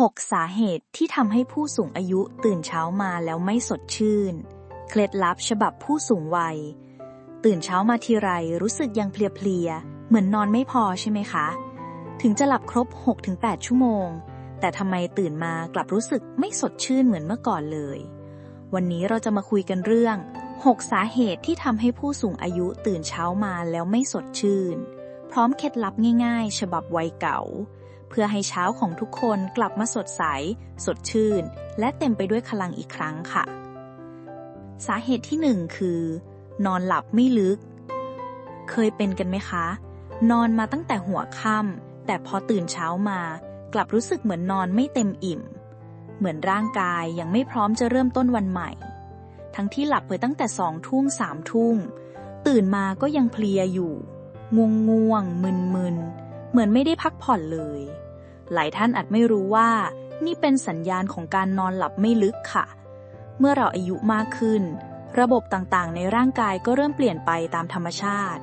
6 สาเหตุที่ทำให้ผู้สูงอายุตื่นเช้ามาแล้วไม่สดชื่น เคล็ดลับฉบับผู้สูงวัย ตื่นเช้ามาทีไรรู้สึกยังเพลียๆ เหมือนนอนไม่พอใช่ไหมคะ ถึงจะหลับครบ 6-8 ชั่วโมง แต่ทำไมตื่นมากลับรู้สึกไม่สดชื่นเหมือนเมื่อก่อนเลย วันนี้เราจะมาคุยกันเรื่อง 6 สาเหตุที่ทำให้ผู้สูงอายุตื่นเช้ามาแล้วไม่สดชื่น พร้อมเคล็ดลับง่าย ๆ ฉบับวัยเก่า เพื่อให้เช้าของทุกคนกลับมาสดใส สดชื่น และเต็มไปด้วยพลังอีกครั้งค่ะ สาเหตุที่หนึ่งคือ นอนหลับไม่ลึก เคยเป็นกันไหมคะ นอนมาตั้งแต่หัวค่ำแต่พอตื่นเช้ามากลับรู้สึกเหมือนนอนไม่เต็มอิ่ม เหมือนร่างกายยังไม่พร้อมจะเริ่มต้นวันใหม่ ทั้งที่หลับไปตั้งแต่สองทุ่มสามทุ่มตื่นมาก็ยังเพลียอยู่ง่วงง่วงมึนมึน เหมือนไม่ได้พักผ่อนเลย หลายท่านอาจไม่รู้ว่า นี่เป็นสัญญาณของการนอนหลับไม่ลึกค่ะ เมื่อเราอายุมากขึ้น ระบบต่างๆ ในร่างกายก็เริ่มเปลี่ยนไปตามธรรมชาติ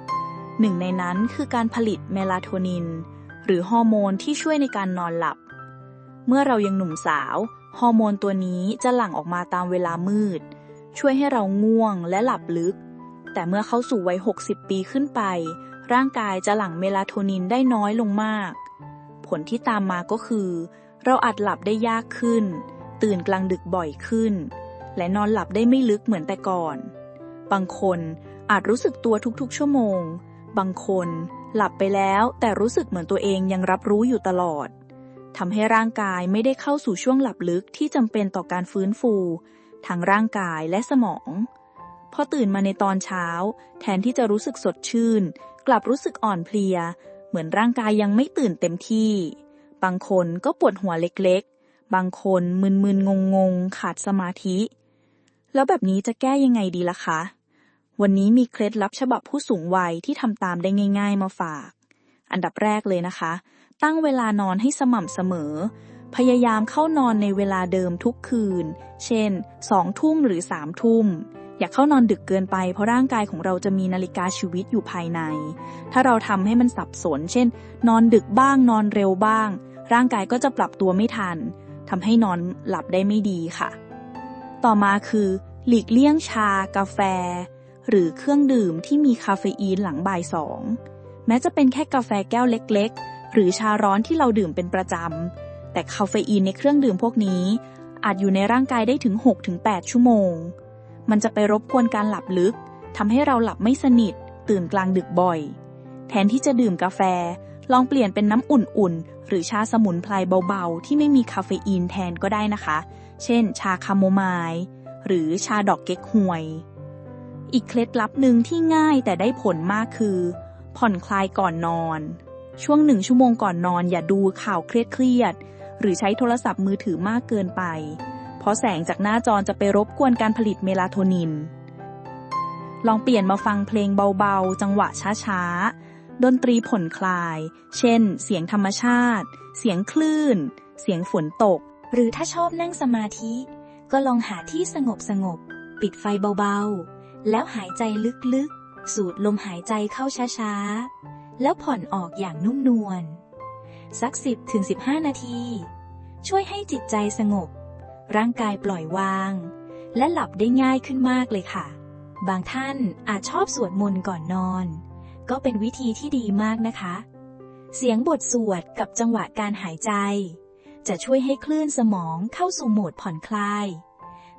หนึ่งในนั้นคือการผลิตเมลาโทนิน หรือฮอร์โมนที่ช่วยในการนอนหลับ เมื่อเรายังหนุ่มสาวฮอร์โมนตัวนี้จะหลั่งออกมาตามเวลามืด ช่วยให้เราง่วงและหลับลึก แต่เมื่อเข้าสู่วัย 60 ปีขึ้นไป ร่างกายจะหลั่งเมลาโทนินได้น้อยลงมาก ผลที่ตามมาก็คือ เราอาจหลับได้ยากขึ้น ตื่นกลางดึกบ่อยขึ้น และนอนหลับได้ไม่ลึกเหมือนแต่ก่อน บางคนอาจรู้สึกตัวทุกๆ ชั่วโมง บางคนหลับไปแล้วแต่รู้สึกเหมือนตัวเองยังรับรู้อยู่ตลอดทำให้ร่างกายไม่ได้เข้าสู่ช่วงหลับลึกที่จำเป็นต่อการฟื้นฟูทั้งร่างกายและสมอง พอตื่นมาในตอนเช้า แทนที่จะรู้สึกสดชื่น กลับรู้สึกอ่อนเพลีย เหมือนร่างกายยังไม่ตื่นเต็มที่ บางคนก็ปวดหัวเล็กๆ บางคนมึนๆงงๆ ขาดสมาธิ แล้วแบบนี้จะแก้ยังไงดีล่ะคะ วันนี้มีเคล็ดลับฉบับผู้สูงวัยที่ทำตามได้ง่าย ๆ มาฝาก อันดับแรกเลยนะคะ ตั้งเวลานอนให้สม่ำเสมอ พยายามเข้านอนในเวลาเดิมทุกคืน เช่นสองทุ่มหรือสามทุ่ม อย่าเข้านอนดึกเกินไป เพราะร่างกายของเราจะมีนาฬิกาชีวิตอยู่ภายใน ถ้าเราทำให้มันสับสน เช่น นอนดึกบ้าง นอนเร็วบ้าง ร่างกายก็จะปรับตัวไม่ทันทำให้นอนหลับได้ไม่ดีค่ะ ต่อมาคือ หลีกเลี่ยงชา กาแฟ หรือเครื่องดื่มที่มีคาเฟอีนหลังบ่ายสองแม้จะเป็นแค่กาแฟแก้วเล็ก ๆ หรือชาร้อนที่เราดื่มเป็นประจำแต่คาเฟอีนในเครื่องดื่มพวกนี้อาจอยู่ในร่างกายได้ถึง 6-8 ชั่วโมง มันจะไปรบกวนการหลับลึกทำให้เราหลับไม่สนิท ตื่นกลางดึกบ่อย แทนที่จะดื่มกาแฟ ลองเปลี่ยนเป็นน้ำอุ่นๆ หรือชาสมุนไพรเบาๆ ที่ไม่มีคาเฟอีนแทนก็ได้นะคะ เช่น ชาคาโมไมล์หรือชาดอกเก๊กฮวย อีกเคล็ดลับหนึ่งที่ง่ายแต่ได้ผลมากคือ ผ่อนคลายก่อนนอน ช่วงหนึ่งชั่วโมงก่อนนอนอย่าดูข่าวเครียดๆหรือใช้โทรศัพท์มือถือมากเกินไป เพราะแสงจากหน้าจอจะไปรบกวนการผลิตเมลาโทนิน ลองเปลี่ยนมาฟังเพลงเบาๆ จังหวะช้าๆ ดนตรีผ่อนคลาย เช่น เสียงธรรมชาติ เสียงคลื่น เสียงฝนตก หรือถ้าชอบนั่งสมาธิ ก็ลองหาที่สงบสงบๆปิดไฟเบาๆ แล้วหายใจลึกๆ สูดลมหายใจเข้าช้าๆ แล้วผ่อนออกอย่างนุ่มนวลสัก 10ถึง15 นาที ช่วยให้จิตใจสงบ ร่างกายปล่อยวาง และหลับได้ง่ายขึ้นมากเลยค่ะ บางท่านอาจชอบสวดมนต์ก่อนนอน ก็เป็นวิธีที่ดีมากนะคะ เสียงบทสวดกับจังหวะการหายใจ จะช่วยให้คลื่นสมองเข้าสู่โหมดผ่อนคลาย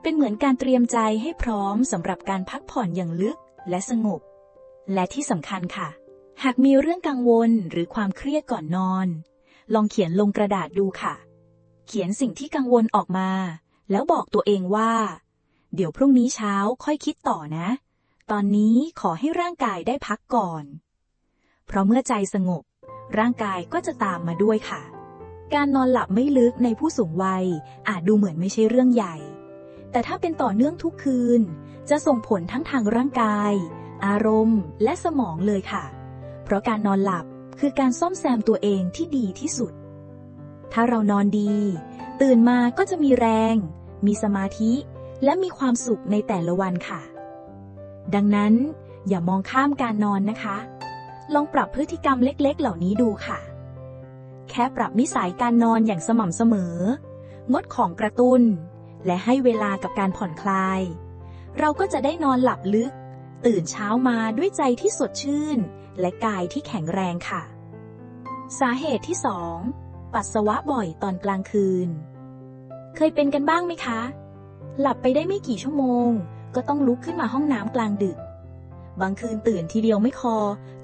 เป็นเหมือนการเตรียมใจให้พร้อมสำหรับการพักผ่อนอย่างลึกและสงบ และที่สำคัญค่ะ หากมีเรื่องกังวลหรือความเครียดก่อนนอน ลองเขียนลงกระดาษดูค่ะ เขียนสิ่งที่กังวลออกมา แล้วบอกตัวเองว่า เดี๋ยวพรุ่งนี้เช้าค่อยคิดต่อนะ ตอนนี้ขอให้ร่างกายได้พักก่อน เพราะเมื่อใจสงบ ร่างกายก็จะตามมาด้วยค่ะ การนอนหลับไม่ลึกในผู้สูงวัยอาจดูเหมือนไม่ใช่เรื่องใหญ่ แต่ถ้าเป็นต่อเนื่องทุกคืน จะส่งผลทั้งทางร่างกาย อารมณ์ และสมองเลยค่ะ เพราะการนอนหลับคือการซ่อมแซมตัวเองที่ดีที่สุด ถ้าเรานอนดี ตื่นมาก็จะมีแรง มีสมาธิ และมีความสุขในแต่ละวันค่ะ ดังนั้นอย่ามองข้ามการนอนนะคะ ลองปรับพฤติกรรมเล็กๆ เหล่านี้ดูค่ะ แค่ปรับนิสัยการนอนอย่างสม่ำเสมอ งดของกระตุ้น และให้เวลากับการผ่อนคลาย เราก็จะได้นอนหลับลึก ตื่นเช้ามาด้วยใจที่สดชื่น และกายที่แข็งแรงค่ะ สาเหตุที่2 ปัสสาวะบ่อยตอนกลางคืน เคยเป็นกันบ้างไหมคะ หลับไปได้ไม่กี่ชั่วโมง ก็ต้องลุกขึ้นมาห้องน้ำกลางดึก บางคืนตื่นทีเดียวไม่คอ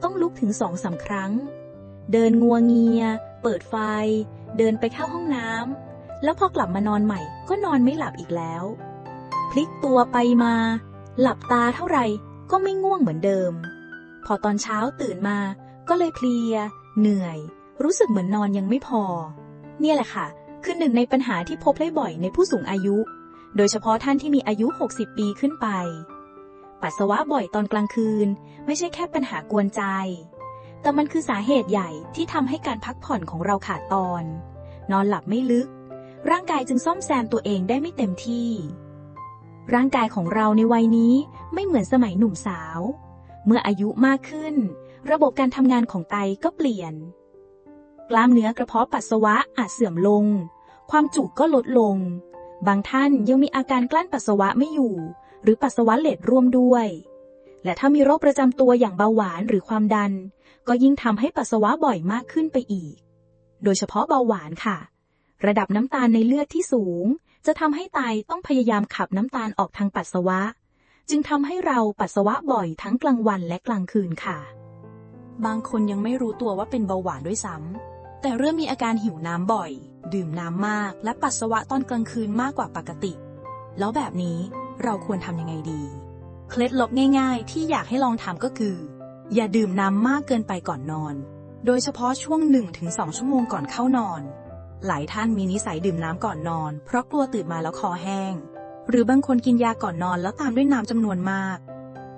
ต้องลุกถึงสองสามครั้ง เดินงัวเงีย เปิดไฟ เดินไปเข้าห้องน้ำแล้วพอกลับมานอนใหม่ ก็นอนไม่หลับอีกแล้ว พลิกตัวไปมา หลับตาเท่าไหร่ก็ไม่ง่วงเหมือนเดิม พอตอนเช้าตื่นมาก็เลยเพลีย เหนื่อย รู้สึกเหมือนนอนยังไม่พอ เนี่ยแหละค่ะ คือหนึ่งในปัญหาที่พบได้บ่อยในผู้สูงอายุ โดยเฉพาะท่านที่มีอายุ 60 ปีขึ้นไป ปัสสาวะบ่อยตอนกลางคืน ไม่ใช่แค่ปัญหากวนใจ แต่มันคือสาเหตุใหญ่ที่ทำให้การพักผ่อนของเราขาดตอน นอนหลับไม่ลึก ร่างกายจึงซ่อมแซมตัวเองได้ไม่เต็มที่ ร่างกายของเราในวัยนี้ไม่เหมือนสมัยหนุ่มสาว เมื่ออายุมากขึ้น ระบบการทำงานของไตก็เปลี่ยน กล้ามเนื้อกระเพาะปัสสาวะอาจเสื่อมลง ความจุก็ลดลง บางท่านยังมีอาการกลั้นปัสสาวะไม่อยู่ หรือปัสสาวะเลดร่วมด้วย และถ้ามีโรคประจำตัวอย่างเบาหวานหรือความดัน ก็ยิ่งทำให้ปัสสาวะบ่อยมากขึ้นไปอีก โดยเฉพาะเบาหวานค่ะ ระดับน้ำตาลในเลือดที่สูง จะทำให้ไตต้องพยายามขับน้ำตาลออกทางปัสสาวะ จึงทำให้เราปัสสาวะบ่อยทั้งกลางวันและกลางคืนค่ะบางคนยังไม่รู้ตัวว่าเป็นเบาหวานด้วยซ้ำ แต่เริ่มมีอาการหิวน้ำบ่อย ดื่มน้ำมากและปัสสาวะตอนกลางคืนมากกว่าปกติ แล้วแบบนี้เราควรทำยังไงดี เคล็ดลับง่าย ๆ ที่อยากให้ลองทำก็คือ อย่าดื่มน้ำมากเกินไปก่อนนอน โดยเฉพาะช่วง 1-2 ชั่วโมงก่อนเข้านอน หลายท่านมีนิสัยดื่มน้ำก่อนนอน เพราะกลัวตื่นมาแล้วคอแห้ง หรือบางคนกินยาก่อนนอนแล้วตามด้วยน้ำจำนวนมาก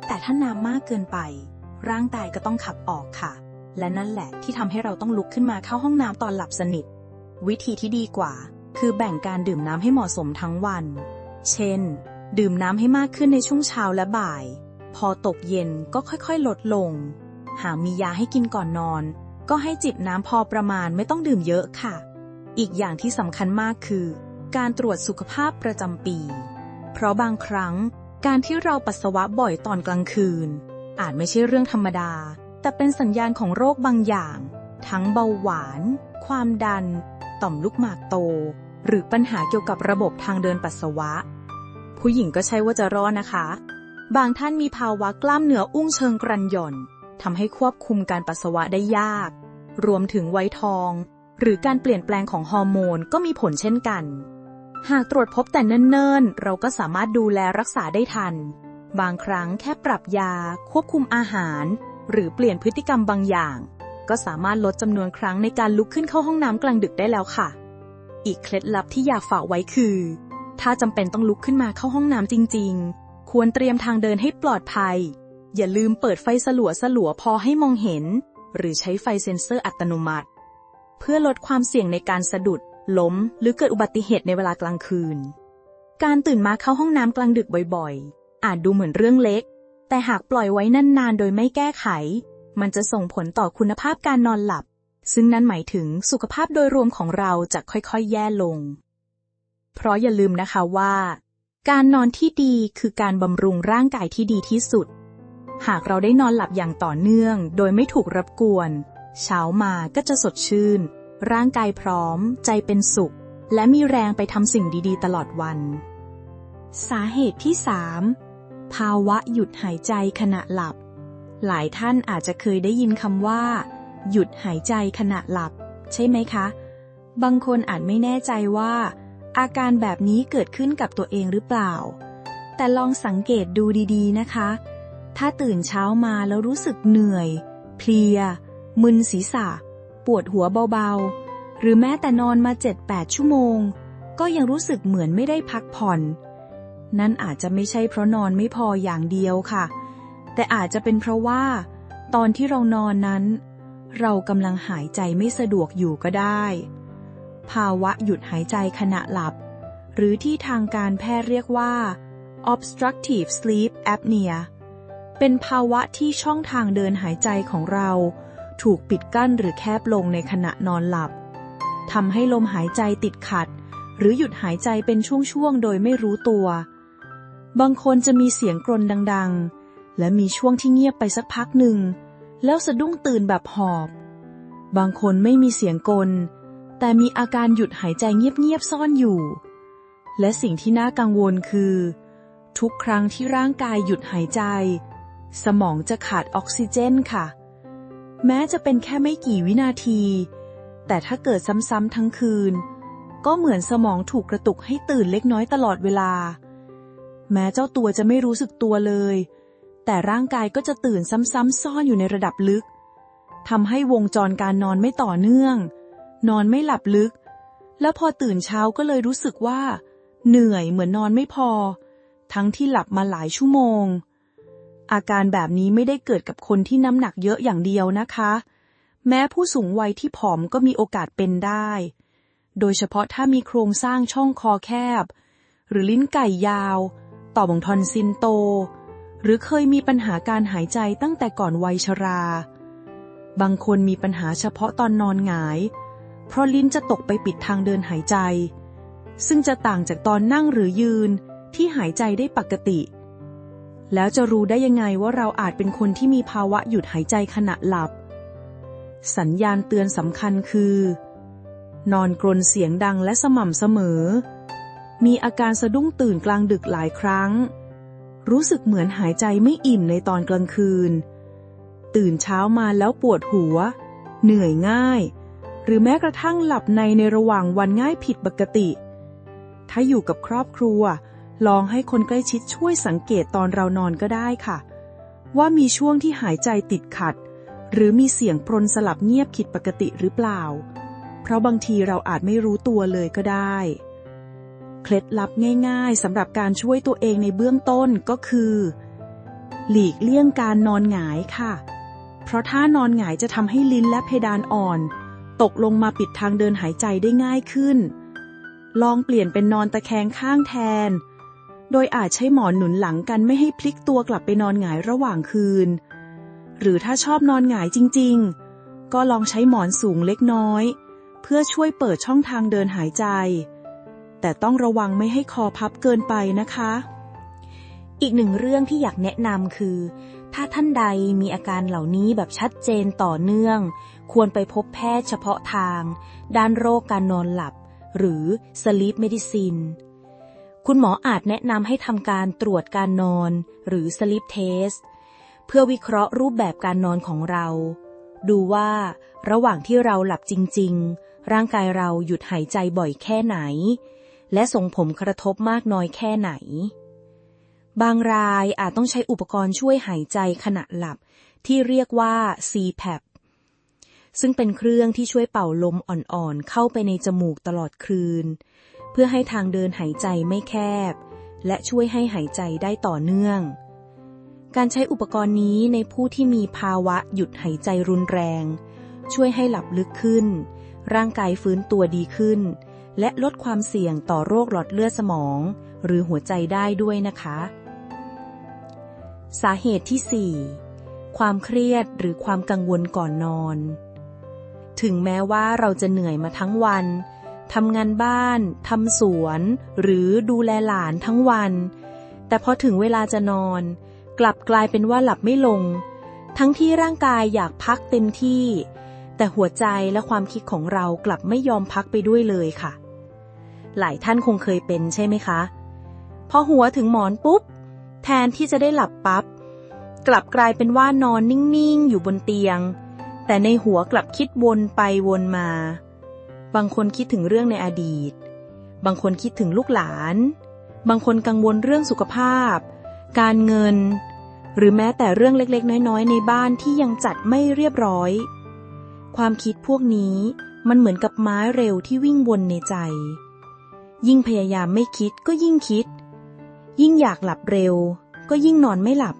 แต่ถ้าน้ำมากเกินไป ร่างกายก็ต้องขับออกค่ะ และนั่นแหละที่ทำให้เราต้องลุกขึ้นมาเข้าห้องน้ำตอนหลับสนิท วิธีที่ดีกว่า คือแบ่งการดื่มน้ำให้เหมาะสมทั้งวัน เช่น ดื่มน้ำให้มากขึ้นในช่วงเช้าและบ่าย พอตกเย็นก็ค่อยๆ ลดลง หากมียาให้กินก่อนนอน ก็ให้จิบน้ำพอประมาณไม่ต้องดื่มเยอะค่ะ อีกอย่างที่สำคัญมากคือ การตรวจสุขภาพประจำปี เพราะบางครั้ง การที่เราปัสสาวะบ่อยตอนกลางคืน อาจไม่ใช่เรื่องธรรมดา แต่เป็นสัญญาณของโรคบางอย่าง ทั้งเบาหวาน ความดัน ต่อมลูกหมากโต หรือปัญหาเกี่ยวกับระบบทางเดินปัสสาวะ ผู้หญิงก็ใช่ว่าจะรอดนะคะ บางท่านมีภาวะกล้ามเนื้ออุ้งเชิงกรันหย่อนทำให้ควบคุมการปัสสาวะได้ยาก รวมถึงไวทอง หรือการเปลี่ยนแปลงของฮอร์โมนก็มีผลเช่นกัน หากตรวจพบแต่เนิ่นๆ เราก็สามารถดูแลรักษาได้ทัน บางครั้งแค่ปรับยา ควบคุมอาหาร หรือเปลี่ยนพฤติกรรมบางอย่าง ก็สามารถลดจำนวนครั้งในการลุกขึ้นเข้าห้องน้ำกลางดึกได้แล้วค่ะ อีกเคล็ดลับที่อยากฝากไว้คือ ถ้าจำเป็นต้องลุกขึ้นมาเข้าห้องน้ำจริง ๆ ควรเตรียมทางเดินให้ปลอดภัย อย่าลืมเปิดไฟสลัวสลัวๆพอให้มองเห็น หรือใช้ไฟเซ็นเซอร์อัตโนมัติ เพื่อลดความเสี่ยงในการสะดุด ล้ม หรือเกิดอุบัติเหตุในเวลากลางคืน การตื่นมาเข้าห้องน้ำกลางดึกบ่อยๆ อาจดูเหมือนเรื่องเล็ก แต่หากปล่อยไว้นานๆ โดยไม่แก้ไข มันจะส่งผลต่อคุณภาพการนอนหลับ ซึ่งนั่นหมายถึงสุขภาพโดยรวมของเราจะค่อยๆ แย่ลง เพราะอย่าลืมนะคะว่า การนอนที่ดีคือการบำรุงร่างกายที่ดีที่สุด หากเราได้นอนหลับอย่างต่อเนื่อง โดยไม่ถูกรบกวน เช้ามาก็จะสดชื่น ร่างกายพร้อม ใจเป็นสุข และมีแรงไปทำสิ่งดีๆ ตลอดวัน สาเหตุที่3 ภาวะหยุดหายใจขณะหลับ หลายท่านอาจจะเคยได้ยินคำว่า หยุดหายใจขณะหลับ ใช่ไหมคะ บางคนอาจไม่แน่ใจว่า อาการแบบนี้เกิดขึ้นกับตัวเองหรือเปล่า แต่ลองสังเกตดูดีๆนะคะ ถ้าตื่นเช้ามาแล้วรู้สึกเหนื่อย เพลีย มึนศีรษะ ปวดหัวเบาๆ หรือแม้แต่นอนมา 7-8 ชั่วโมง ก็ยังรู้สึกเหมือนไม่ได้พักผ่อน นั่นอาจจะไม่ใช่เพราะนอนไม่พออย่างเดียวค่ะ แต่อาจจะเป็นเพราะว่า ตอนที่เรานอนนั้น เรากำลังหายใจไม่สะดวกอยู่ก็ได้ ภาวะหยุดหายใจขณะหลับ หรือที่ทางการแพทย์เรียกว่า obstructive sleep apnea เป็นภาวะที่ช่องทางเดินหายใจของเรา ถูกปิดกั้นหรือแคบลงในขณะนอนหลับทำให้ลมหายใจติดขัด หรือหยุดหายใจเป็นช่วงๆ โดยไม่รู้ตัว บางคนจะมีเสียงกรนดังๆ และมีช่วงที่เงียบไปสักพักหนึ่ง แล้วสะดุ้งตื่นแบบหอบ บางคนไม่มีเสียงกลแต่มีอาการหยุดหายใจเงียบๆซ่อนอยู่ และสิ่งที่น่ากังวลคือ ทุกครั้งที่ร่างกายหยุดหายใจ สมองจะขาดออกซิเจนค่ะ แม้จะเป็นแค่ไม่กี่วินาที แต่ถ้าเกิดซ้ำๆทั้งคืน ก็เหมือนสมองถูกกระตุกให้ตื่นเล็กน้อยตลอดเวลา แม้เจ้าตัวจะไม่รู้สึกตัวเลย แต่ร่างกายก็จะตื่นซ้ำๆซ่อนอยู่ในระดับลึกทำให้วงจรการนอนไม่ต่อเนื่อง นอนไม่หลับลึก แล้วพอตื่นเช้าก็เลยรู้สึกว่า เหนื่อยเหมือนนอนไม่พอ ทั้งที่หลับมาหลายชั่วโมง อาการแบบนี้ไม่ได้เกิดกับคนที่น้ำหนักเยอะอย่างเดียวนะคะ แม้ผู้สูงวัยที่ผอมก็มีโอกาสเป็นได้ โดยเฉพาะถ้ามีโครงสร้างช่องคอแคบ หรือลิ้นไก่ยาว ต่อมทอนซินโต หรือเคยมีปัญหาการหายใจตั้งแต่ก่อนวัยชรา บางคนมีปัญหาเฉพาะตอนนอนหงาย เพราะลิ้นจะตกไปปิดทางเดินหายใจ ซึ่งจะต่างจากตอนนั่งหรือยืนที่หายใจได้ปกติ แล้วจะรู้ได้ยังไงว่าเราอาจเป็นคนที่มีภาวะหยุดหายใจขณะหลับ สัญญาณเตือนสำคัญคือ นอนกรนเสียงดังและสม่ำเสมอ มีอาการสะดุ้งตื่นกลางดึกหลายครั้ง รู้สึกเหมือนหายใจไม่อิ่มในตอนกลางคืน ตื่นเช้ามาแล้วปวดหัว เหนื่อยง่าย หรือแม้กระทั่งหลับในในระหว่างวันง่ายผิดปกติ ถ้าอยู่กับครอบครัว ลองให้คนใกล้ชิดช่วยสังเกตตอนเรานอนก็ได้ค่ะ ว่ามีช่วงที่หายใจติดขัด หรือมีเสียงปรนสลับเงียบผิดปกติหรือเปล่า เพราะบางทีเราอาจไม่รู้ตัวเลยก็ได้ เคล็ดลับง่ายๆสำหรับการช่วยตัวเองในเบื้องต้นก็คือ หลีกเลี่ยงการนอนหงายค่ะ เพราะถ้านอนหงายจะทำให้ลิ้นและเพดานอ่อน ตกลงมาปิดทางเดินหายใจได้ง่ายขึ้น ลองเปลี่ยนเป็นนอนตะแคงข้างแทน โดยอาจใช้หมอนหนุนหลังกันไม่ให้พลิกตัวกลับไปนอนหงายระหว่างคืน หรือถ้าชอบนอนหงายจริงๆ ก็ลองใช้หมอนสูงเล็กน้อย เพื่อช่วยเปิดช่องทางเดินหายใจ แต่ต้องระวังไม่ให้คอพับเกินไปนะคะ อีกหนึ่งเรื่องที่อยากแนะนำคือ ถ้าท่านใดมีอาการเหล่านี้แบบชัดเจนต่อเนื่อง ควรไปพบแพทย์เฉพาะทาง ด้านโรคการนอนหลับ หรือ sleep medicine คุณหมออาจแนะนำให้ทำการตรวจการนอน หรือ sleep test เพื่อวิเคราะห์รูปแบบการนอนของเรา ดูว่าระหว่างที่เราหลับจริง ๆ ร่างกายเราหยุดหายใจบ่อยแค่ไหน และส่งผลกระทบมากน้อยแค่ไหน บางรายอาจต้องใช้อุปกรณ์ช่วยหายใจขณะหลับ ที่เรียกว่า CPAP ซึ่งเป็นเครื่องที่ช่วยเป่าลมอ่อนๆ เข้าไปในจมูกตลอดคืน เพื่อให้ทางเดินหายใจไม่แคบ และช่วยให้หายใจได้ต่อเนื่อง การใช้อุปกรณ์นี้ในผู้ที่มีภาวะหยุดหายใจรุนแรง ช่วยให้หลับลึกขึ้น ร่างกายฟื้นตัวดีขึ้น และลดความเสี่ยงต่อโรคหลอดเลือดสมอง หรือหัวใจได้ด้วยนะคะ สาเหตุที่ 4 ความเครียดหรือความกังวลก่อนนอน ถึงแม้ว่าเราจะเหนื่อยมาทั้งวันทำงานบ้านทำสวน หรือดูแลหลานทั้งวัน แต่พอถึงเวลาจะนอน กลับกลายเป็นว่าหลับไม่ลง ทั้งที่ร่างกายอยากพักเต็มที่ แต่หัวใจและความคิดของเรากลับไม่ยอมพักไปด้วยเลยค่ะ หลายท่านคงเคยเป็นใช่ไหมคะ พอหัวถึงหมอนปุ๊บ แทนที่จะได้หลับปับ๊บ กลับกลายเป็นว่านอนนิ่งๆ อยู่บนเตียง แต่ในหัวกลับคิดวนไปวนมา บางคนคิดถึงเรื่องในอดีต บางคนคิดถึงลูกหลาน บางคนกังวลเรื่องสุขภาพ การเงิน หรือแม้แต่เรื่องเล็กๆ น้อยๆ ในบ้านที่ยังจัดไม่เรียบร้อย ความคิดพวกนี้มันเหมือนกับม้าเร็วที่วิ่งวนในใจ ยิ่งพยายามไม่คิดก็ยิ่งคิด ยิ่งอยากหลับเร็ว ก็ยิ่งนอนไม่หลับ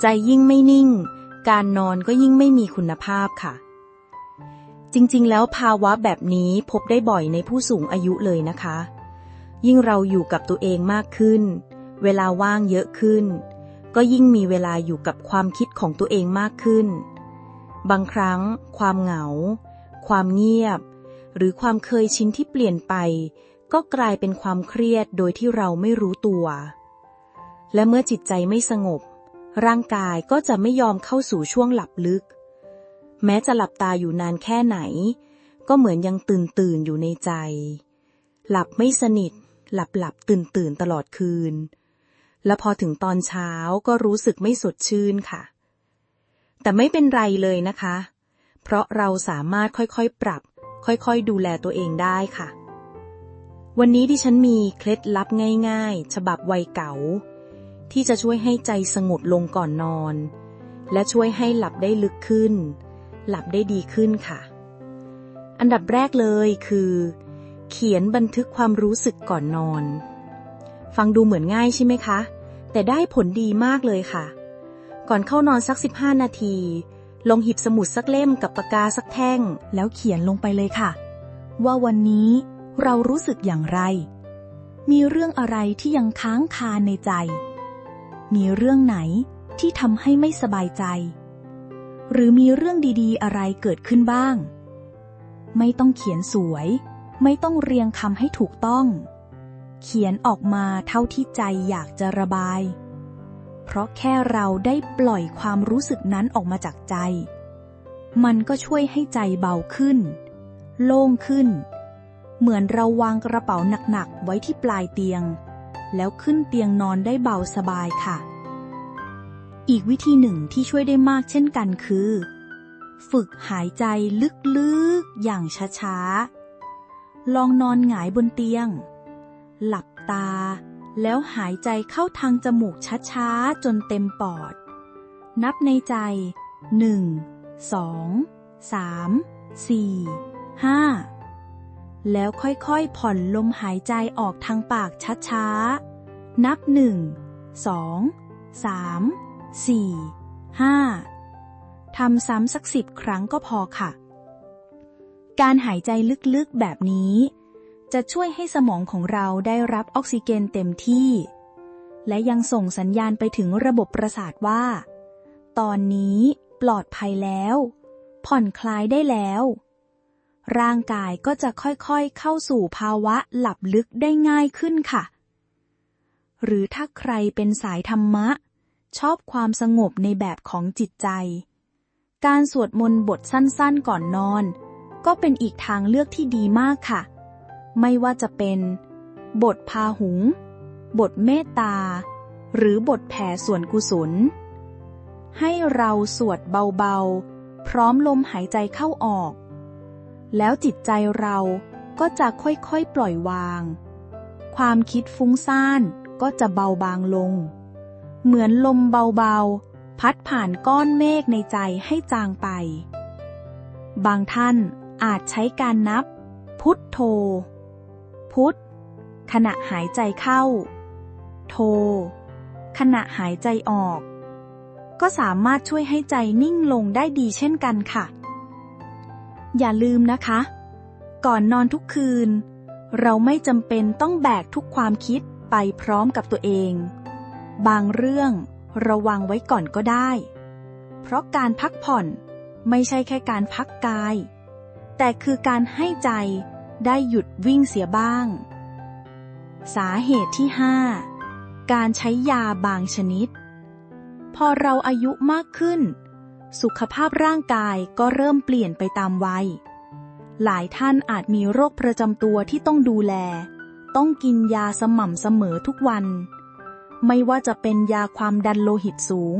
ใจยิ่งไม่นิ่ง การนอนก็ยิ่งไม่มีคุณภาพค่ะ จริงๆ แล้วภาวะแบบนี้พบได้บ่อยในผู้สูงอายุเลยนะคะ ยิ่งเราอยู่กับตัวเองมากขึ้น เวลาว่างเยอะขึ้น ก็ยิ่งมีเวลาอยู่กับความคิดของตัวเองมากขึ้น บางครั้ง ความเหงา ความเงียบหรือความเคยชินที่เปลี่ยนไป ก็กลายเป็นความเครียดโดยที่เราไม่รู้ตัว และเมื่อจิตใจไม่สงบ ร่างกายก็จะไม่ยอมเข้าสู่ช่วงหลับลึก แม้จะหลับตาอยู่นานแค่ไหน ก็เหมือนยังตื่นตื่นอยู่ในใจ หลับไม่สนิท หลับหลับตื่นตื่นตลอดคืน และพอถึงตอนเช้าก็รู้สึกไม่สดชื่นค่ะ แต่ไม่เป็นไรเลยนะคะ เพราะเราสามารถค่อยๆปรับ ค่อยๆดูแลตัวเองได้ค่ะ วันนี้ดิฉันมีเคล็ดลับง่ายๆ ฉบับวัยเก่า ที่จะช่วยให้ใจสงบลงก่อนนอน และช่วยให้หลับได้ลึกขึ้น หลับได้ดีขึ้นค่ะ อันดับแรกเลยคือ เขียนบันทึกความรู้สึกก่อนนอน ฟังดูเหมือนง่ายใช่ไหมคะ แต่ได้ผลดีมากเลยค่ะ ก่อนเข้านอนสัก 15 นาที ลงหยิบสมุดสักเล่มกับปากกาสักแท่ง แล้วเขียนลงไปเลยค่ะ ว่าวันนี้ เรารู้สึกอย่างไร มีเรื่องอะไรที่ยังค้างคาในใจ มีเรื่องไหนที่ทำให้ไม่สบายใจ หรือมีเรื่องดี ๆ อะไรเกิดขึ้นบ้าง ไม่ต้องเขียนสวย ไม่ต้องเรียงคำให้ถูกต้อง เขียนออกมาเท่าที่ใจอยากจะระบาย เพราะแค่เราได้ปล่อยความรู้สึกนั้นออกมาจากใจ มันก็ช่วยให้ใจเบาขึ้น โล่งขึ้น เหมือนเราวางกระเป๋าหนักๆไว้ที่ปลายเตียง แล้วขึ้นเตียงนอนได้เบาสบายค่ะ อีกวิธีหนึ่งที่ช่วยได้มากเช่นกันคือ ฝึกหายใจลึกๆอย่างช้าๆ ลองนอนหงายบนเตียง หลับตา แล้วหายใจเข้าทางจมูกช้าๆ จนเต็มปอด นับในใจหนึ่งสองสามสี่ห้า แล้วค่อยๆ ผ่อนลมหายใจออกทางปากช้าๆ นับหนึ่งสองสามสี่ห้าทำซ้ำสักสิบครั้งก็พอค่ะ การหายใจลึกๆแบบนี้ จะช่วยให้สมองของเราได้รับออกซิเจนเต็มที่ และยังส่งสัญญาณไปถึงระบบประสาทว่า ตอนนี้ปลอดภัยแล้ว ผ่อนคลายได้แล้ว ร่างกายก็จะค่อยๆเข้าสู่ภาวะหลับลึกได้ง่ายขึ้นค่ะ หรือถ้าใครเป็นสายธรรมะ ชอบความสงบในแบบของจิตใจ การสวดมนต์บทสั้นๆก่อนนอน ก็เป็นอีกทางเลือกที่ดีมากค่ะ ไม่ว่าจะเป็น บทพาหุง บทเมตตา หรือบทแผ่ส่วนกุศล ให้เราสวดเบาๆ พร้อมลมหายใจเข้าออก แล้วจิตใจเราก็จะค่อยๆปล่อยวาง ความคิดฟุ้งซ่านก็จะเบาบางลง เหมือนลมเบาๆ พัดผ่านก้อนเมฆในใจให้จางไป บางท่านอาจใช้การนับ พุทโธ พุทขณะหายใจเข้า โท ขณะหายใจออก ก็สามารถช่วยให้ใจนิ่งลงได้ดีเช่นกันค่ะ อย่าลืมนะคะ ก่อนนอนทุกคืน เราไม่จำเป็นต้องแบกทุกความคิดไปพร้อมกับตัวเอง บางเรื่องระวังไว้ก่อนก็ได้ เพราะการพักผ่อนไม่ใช่แค่การพักกาย แต่คือการให้ใจได้หยุดวิ่งเสียบ้าง สาเหตุที่ 5 การใช้ยาบางชนิด พอเราอายุมากขึ้น สุขภาพร่างกายก็เริ่มเปลี่ยนไปตามวัย หลายท่านอาจมีโรคประจำตัวที่ต้องดูแล ต้องกินยาสม่ำเสมอทุกวัน ไม่ว่าจะเป็นยาความดันโลหิตสูง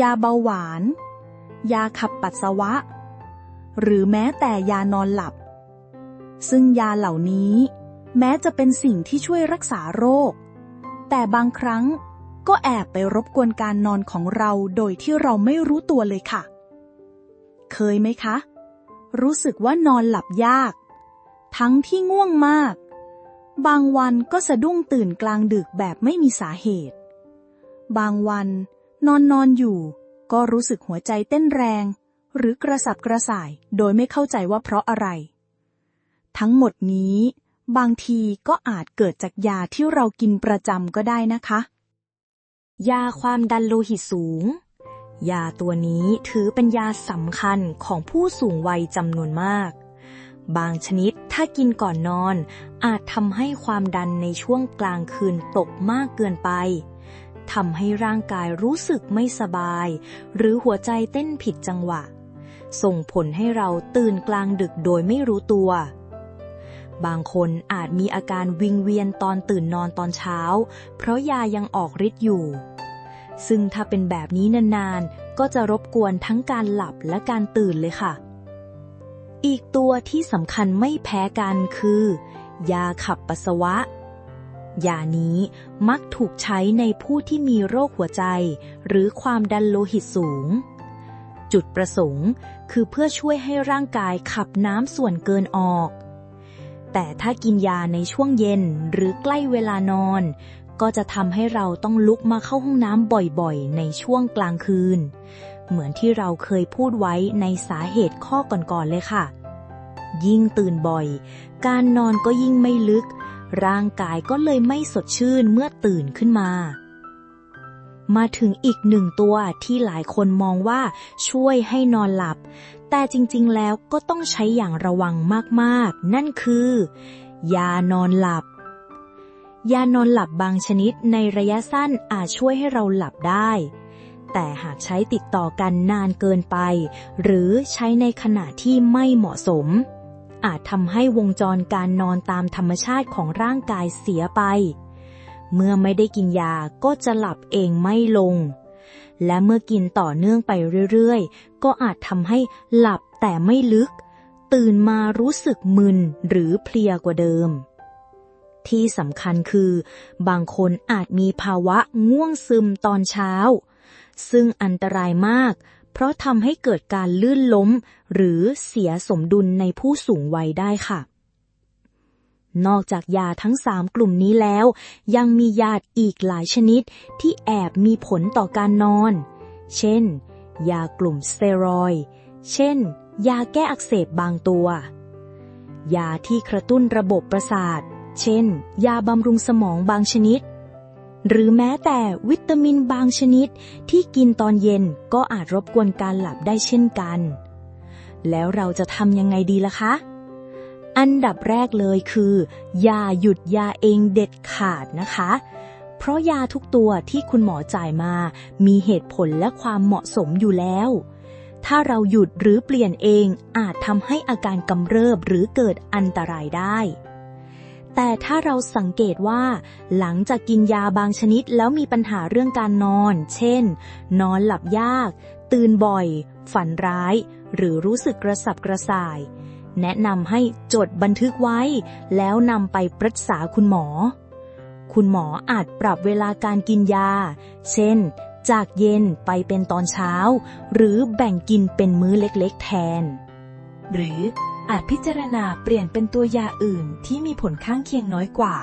ยาเบาหวาน ยาขับปัสสาวะ หรือแม้แต่ยานอนหลับ ซึ่งยาเหล่านี้ แม้จะเป็นสิ่งที่ช่วยรักษาโรค แต่บางครั้ง ก็แอบไปรบกวนการนอนของเราโดยที่เราไม่รู้ตัวเลยค่ะ เคยไหมคะ รู้สึกว่านอนหลับยาก ทั้งที่ง่วงมาก บางวันก็สะดุ้งตื่นกลางดึกแบบไม่มีสาเหตุ บางวัน นอนนอนอยู่ ก็รู้สึกหัวใจเต้นแรง หรือกระสับกระส่ายโดยไม่เข้าใจว่าเพราะอะไร ทั้งหมดนี้ บางทีก็อาจเกิดจากยาที่เรากินประจำก็ได้นะคะ ยาความดันโลหิตสูง ยาตัวนี้ถือเป็นยาสำคัญของผู้สูงวัยจำนวนมาก บางชนิดถ้ากินก่อนนอน อาจทำให้ความดันในช่วงกลางคืนตกมากเกินไปทำให้ร่างกายรู้สึกไม่สบาย หรือหัวใจเต้นผิดจังหวะ ส่งผลให้เราตื่นกลางดึกโดยไม่รู้ตัว บางคนอาจมีอาการวิงเวียนตอนตื่นนอนตอนเช้า เพราะยายังออกฤทธิ์อยู่ ซึ่งถ้าเป็นแบบนี้นานๆ ก็จะรบกวนทั้งการหลับและการตื่นเลยค่ะ อีกตัวที่สำคัญไม่แพ้กันคือ ยาขับปัสสาวะ ยานี้มักถูกใช้ในผู้ที่มีโรคหัวใจ หรือความดันโลหิตสูงจุดประสงค์คือเพื่อช่วยให้ร่างกายขับน้ำส่วนเกินออก แต่ถ้ากินยาในช่วงเย็นหรือใกล้เวลานอน ก็จะทำให้เราต้องลุกมาเข้าห้องน้ำบ่อยๆ ในช่วงกลางคืน เหมือนที่เราเคยพูดไว้ในสาเหตุข้อก่อนๆเลยค่ะ ยิ่งตื่นบ่อย การนอนก็ยิ่งไม่ลึก ร่างกายก็เลยไม่สดชื่นเมื่อตื่นขึ้นมามาถึงอีกหนึ่งตัวที่หลายคนมองว่าช่วยให้นอนหลับ แต่จริงๆ แล้วก็ต้องใช้อย่างระวังมากๆ นั่นคือ ยานอนหลับ ยานอนหลับบางชนิดในระยะสั้นอาจช่วยให้เราหลับได้ แต่หากใช้ติดต่อกันนานเกินไป หรือใช้ในขณะที่ไม่เหมาะสม อาจทำให้วงจรการนอนตามธรรมชาติของร่างกายเสียไป เมื่อไม่ได้กินยาก็จะหลับเองไม่ลง และเมื่อกินต่อเนื่องไปเรื่อยๆ ก็อาจทำให้หลับแต่ไม่ลึก ตื่นมารู้สึกมึนหรือเพลียกว่าเดิม ที่สำคัญคือ บางคนอาจมีภาวะง่วงซึมตอนเช้า ซึ่งอันตรายมาก เพราะทำให้เกิดการลื่นล้ม หรือเสียสมดุลในผู้สูงวัยได้ค่ะ นอกจากยาทั้งสามกลุ่มนี้แล้ว ยังมียาอีกหลายชนิดที่แอบมีผลต่อการนอน เช่น ยากลุ่มสเตียรอยเช่น ยาแก้อักเสบบางตัว ยาที่กระตุ้นระบบประสาท เช่น ยาบำรุงสมองบางชนิด หรือแม้แต่วิตามินบางชนิดที่กินตอนเย็นก็อาจรบกวนการหลับได้เช่นกัน แล้วเราจะทำยังไงดีล่ะคะ อันดับแรกเลยคือ อย่าหยุดยาเองเด็ดขาดนะคะ เพราะยาทุกตัวที่คุณหมอจ่ายมา มีเหตุผลและความเหมาะสมอยู่แล้ว ถ้าเราหยุดหรือเปลี่ยนเองอาจทำให้อาการกำเริบหรือเกิดอันตรายได้ แต่ถ้าเราสังเกตว่า หลังจากกินยาบางชนิดแล้วมีปัญหาเรื่องการนอน เช่น นอนหลับยาก ตื่นบ่อย ฝันร้าย หรือรู้สึกกระสับกระส่าย แนะนำให้จดบันทึกไว้ แล้วนำไปปรึกษาคุณหมอ คุณหมออาจปรับเวลาการกินยา เช่น จากเย็นไปเป็นตอนเช้า หรือแบ่งกินเป็นมื้อเล็กๆ แทน หรืออาจพิจารณาเปลี่ยนเป็นตัวยาอื่นที่มีผลข้างเคียงน้อยกว่า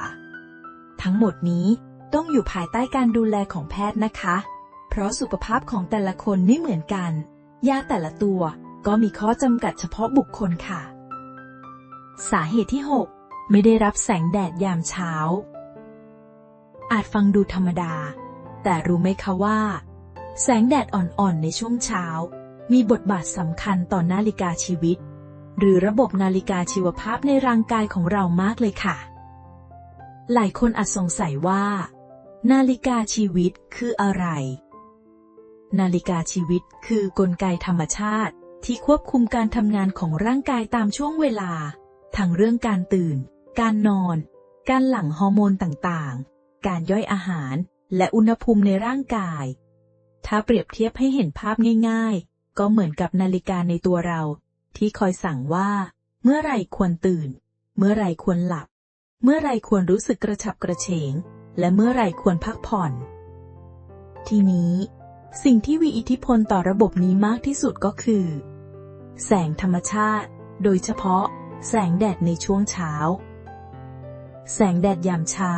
ทั้งหมดนี้ต้องอยู่ภายใต้การดูแลของแพทย์นะคะ เพราะสุขภาพของแต่ละคนไม่เหมือนกัน ยาแต่ละตัวก็มีข้อจำกัดเฉพาะบุคคลค่ะ สาเหตุที่ 6 ไม่ได้รับแสงแดดยามเช้า อาจฟังดูธรรมดา แต่รู้ไหมคะว่า แสงแดดอ่อนๆในช่วงเช้า มีบทบาทสำคัญต่อนาฬิกาชีวิต หรือระบบนาฬิกาชีวภาพในร่างกายของเรามากเลยค่ะ หลายคนอาจสงสัยว่า นาฬิกาชีวิตคืออะไร นาฬิกาชีวิตคือกลไกธรรมชาติที่ควบคุมการทำงานของร่างกายตามช่วงเวลา ทั้งเรื่องการตื่น การนอน การหลั่งฮอร์โมนต่างๆ การย่อยอาหาร และอุณหภูมิในร่างกาย ถ้าเปรียบเทียบให้เห็นภาพง่าย ๆ ก็เหมือนกับนาฬิกาในตัวเรา ที่คอยสั่งว่า เมื่อไรควรตื่น เมื่อไรควรหลับ เมื่อไรควรรู้สึกกระฉับกระเฉง และเมื่อไรควรพักผ่อน ทีนี้สิ่งที่มีอิทธิพลต่อระบบนี้มากที่สุดก็คือ แสงธรรมชาติ โดยเฉพาะ แสงแดดในช่วงเช้า แสงแดดยามเช้า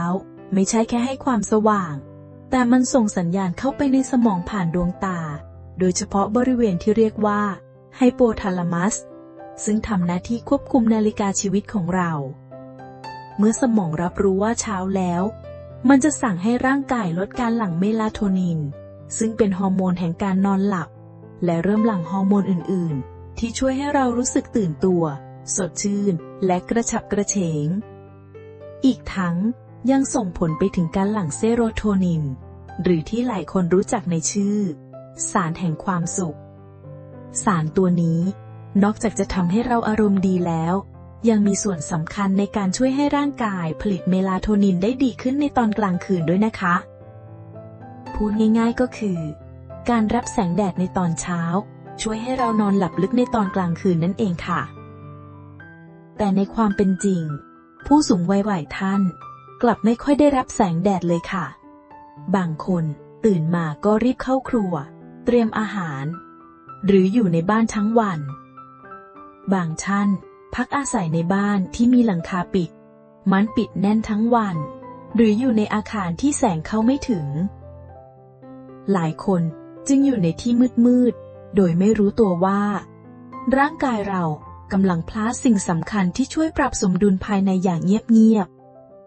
ไม่ใช่แค่ให้ความสว่าง แต่มันส่งสัญญาณเข้าไปในสมองผ่านดวงตา โดยเฉพาะบริเวณที่เรียกว่าไฮโปทาลามัส ซึ่งทำหน้าที่ควบคุมนาฬิกาชีวิตของเรา เมื่อสมองรับรู้ว่าเช้าแล้ว มันจะสั่งให้ร่างกายลดการหลั่งเมลาโทนิน ซึ่งเป็นฮอร์โมนแห่งการนอนหลับ และเริ่มหลั่งฮอร์โมนอื่น ๆ ที่ช่วยให้เรารู้สึกตื่นตัว สดชื่น และกระฉับกระเฉง อีกทั้งยังส่งผลไปถึงการหลั่งเซโรโทนิน หรือที่หลายคนรู้จักในชื่อ สารแห่งความสุข สารตัวนี้ นอกจากจะทำให้เราอารมณ์ดีแล้ว ยังมีส่วนสำคัญในการช่วยให้ร่างกายผลิตเมลาโทนินได้ดีขึ้นในตอนกลางคืนด้วยนะคะ พูดง่ายๆก็คือ การรับแสงแดดในตอนเช้า ช่วยให้เรานอนหลับลึกในตอนกลางคืนนั่นเองค่ะ แต่ในความเป็นจริง ผู้สูงวัยหลายท่าน กลับไม่ค่อยได้รับแสงแดดเลยค่ะ บางคนตื่นมาก็รีบเข้าครัว เตรียมอาหาร หรืออยู่ในบ้านทั้งวัน บางท่านพักอาศัยในบ้านที่มีหลังคาปิด มันปิดแน่นทั้งวัน หรืออยู่ในอาคารที่แสงเข้าไม่ถึง หลายคนจึงอยู่ในที่มืดๆโดยไม่รู้ตัวว่า ร่างกายเรา กำลังพลาดสิ่งสำคัญที่ช่วยปรับสมดุลภายในอย่างเงียบ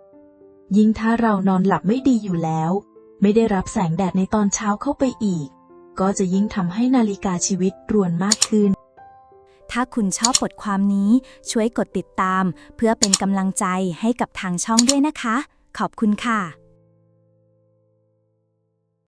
ๆ ยิ่งถ้าเรานอนหลับไม่ดีอยู่แล้ว ไม่ได้รับแสงแดดในตอนเช้าเข้าไปอีก ก็จะยิ่งทำให้นาฬิกาชีวิตรวนมากขึ้น ถ้าคุณชอบบทความนี้ช่วยกดติดตาม เพื่อเป็นกำลังใจให้กับทางช่องด้วยนะคะ ขอบคุณค่ะ